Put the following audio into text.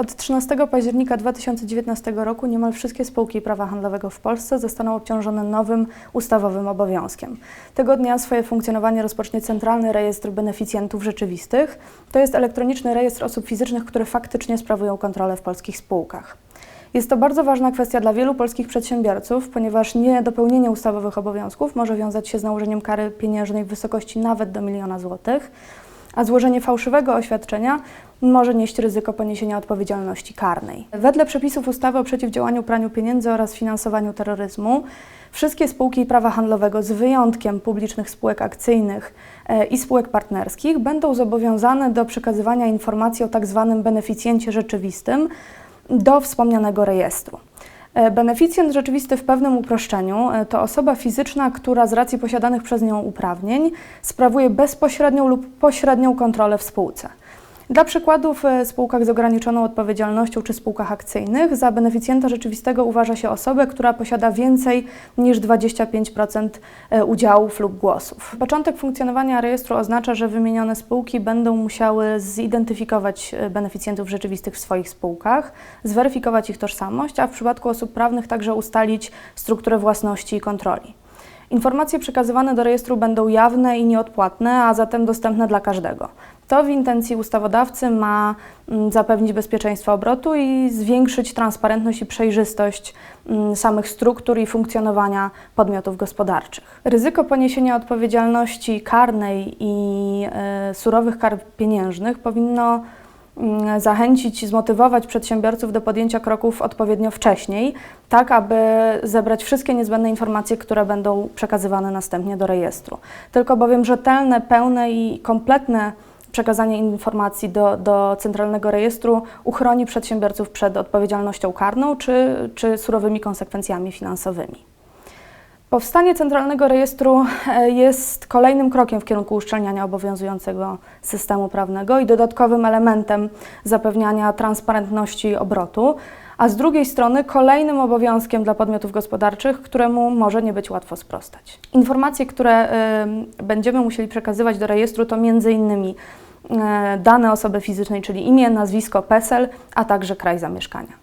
Od 13 października 2019 roku niemal wszystkie spółki prawa handlowego w Polsce zostaną obciążone nowym ustawowym obowiązkiem. Tego dnia swoje funkcjonowanie rozpocznie Centralny Rejestr Beneficjentów Rzeczywistych. To jest elektroniczny rejestr osób fizycznych, które faktycznie sprawują kontrolę w polskich spółkach. Jest to bardzo ważna kwestia dla wielu polskich przedsiębiorców, ponieważ niedopełnienie ustawowych obowiązków może wiązać się z nałożeniem kary pieniężnej w wysokości nawet do miliona złotych, a złożenie fałszywego oświadczenia może nieść ryzyko poniesienia odpowiedzialności karnej. Wedle przepisów ustawy o przeciwdziałaniu praniu pieniędzy oraz finansowaniu terroryzmu, wszystkie spółki prawa handlowego, z wyjątkiem publicznych spółek akcyjnych e, i spółek partnerskich, będą zobowiązane do przekazywania informacji o tzw. beneficjencie rzeczywistym do wspomnianego rejestru. E, Beneficjent rzeczywisty w pewnym uproszczeniu e, to osoba fizyczna, która z racji posiadanych przez nią uprawnień sprawuje bezpośrednią lub pośrednią kontrolę w spółce. Dla przykładu w e, spółkach z ograniczoną odpowiedzialnością czy spółkach akcyjnych za beneficjenta rzeczywistego uważa się osobę, która posiada więcej niż 25% e, udziałów lub głosów. Początek funkcjonowania rejestru oznacza, że wymienione spółki będą musiały zidentyfikować e, beneficjentów rzeczywistych w swoich spółkach, zweryfikować ich tożsamość, a w przypadku osób prawnych także ustalić strukturę własności i kontroli. Informacje przekazywane do rejestru będą jawne i nieodpłatne, a zatem dostępne dla każdego. To w intencji ustawodawcy ma mm, zapewnić bezpieczeństwo obrotu i zwiększyć transparentność i przejrzystość mm, samych struktur i funkcjonowania podmiotów gospodarczych. Ryzyko poniesienia odpowiedzialności karnej i e, surowych kar pieniężnych powinno zachęcić i zmotywować przedsiębiorców do podjęcia kroków odpowiednio wcześniej, tak aby zebrać wszystkie niezbędne informacje, które będą przekazywane następnie do rejestru. Tylko bowiem rzetelne, pełne i kompletne przekazanie informacji do, do centralnego rejestru uchroni przedsiębiorców przed odpowiedzialnością karną czy, czy surowymi konsekwencjami finansowymi. Powstanie Centralnego Rejestru e, jest kolejnym krokiem w kierunku uszczelniania obowiązującego systemu prawnego i dodatkowym elementem zapewniania transparentności obrotu, a z drugiej strony kolejnym obowiązkiem dla podmiotów gospodarczych, któremu może nie być łatwo sprostać. Informacje, które e, będziemy musieli przekazywać do rejestru to innymi e, dane osoby fizycznej, czyli imię, nazwisko, PESEL, a także kraj zamieszkania.